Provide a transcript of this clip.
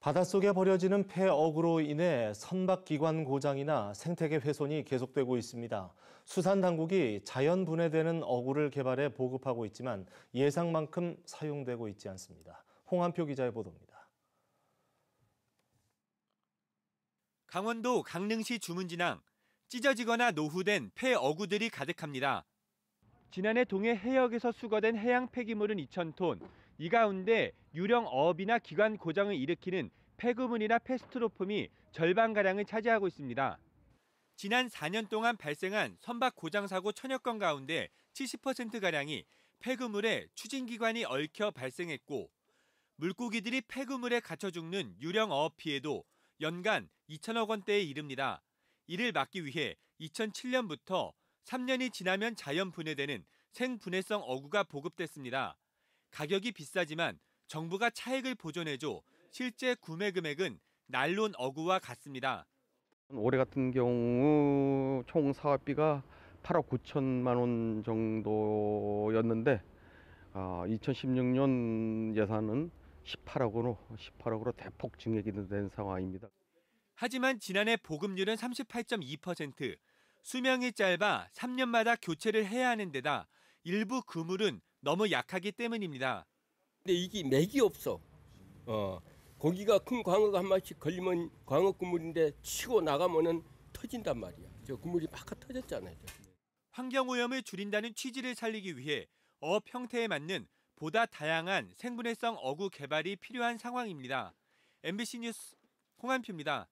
바닷속에 버려지는 폐어구로 인해 선박기관 고장이나 생태계 훼손이 계속되고 있습니다. 수산당국이 자연 분해되는 어구를 개발해 보급하고 있지만 예상만큼 사용되고 있지 않습니다. 홍한표 기자의 보도입니다. 강원도 강릉시 주문진항 찢어지거나 노후된 폐어구들이 가득합니다. 지난해 동해 해역에서 수거된 해양 폐기물은 2,000톤, 이 가운데 유령 어업이나 기관 고장을 일으키는 폐구물이나 페스트로폼이 절반가량을 차지하고 있습니다. 지난 4년 동안 발생한 선박 고장 사고 천여 건 가운데 70%가량이 폐구물에 추진기관이 얽혀 발생했고 물고기들이 폐구물에 갇혀 죽는 유령 어업 피해도 연간 2천억 원대에 이릅니다. 이를 막기 위해 2007년부터 3년이 지나면 자연 분해되는 생분해성 어구가 보급됐습니다. 가격이 비싸지만 정부가 차액을 보존해줘 실제 구매 금액은 난론 어구와 같습니다. 올해 같은 경우 총 사업비가 8억 9천만 원 정도였는데 2016년 예산은 18억으로 18억으로 대폭 증액이 된 상황입니다. 하지만 지난해 보급률은 38.2%, 수명이 짧아 3년마다 교체를 해야 하는 데다 일부 그물은 너무 약하기 때문입니다. 근데 이게 맥이 없어. 어, 고기가 큰 광어가 한 마리씩 걸리면 광어 그물인데 치고 나가면은 터진단 말이야. 저 그물이 막 터졌잖아요. 환경오염을 줄인다는 취지를 살리기 위해 어업 형태에 맞는 보다 다양한 생분해성 어구 개발이 필요한 상황입니다. MBC 뉴스 홍한표입니다.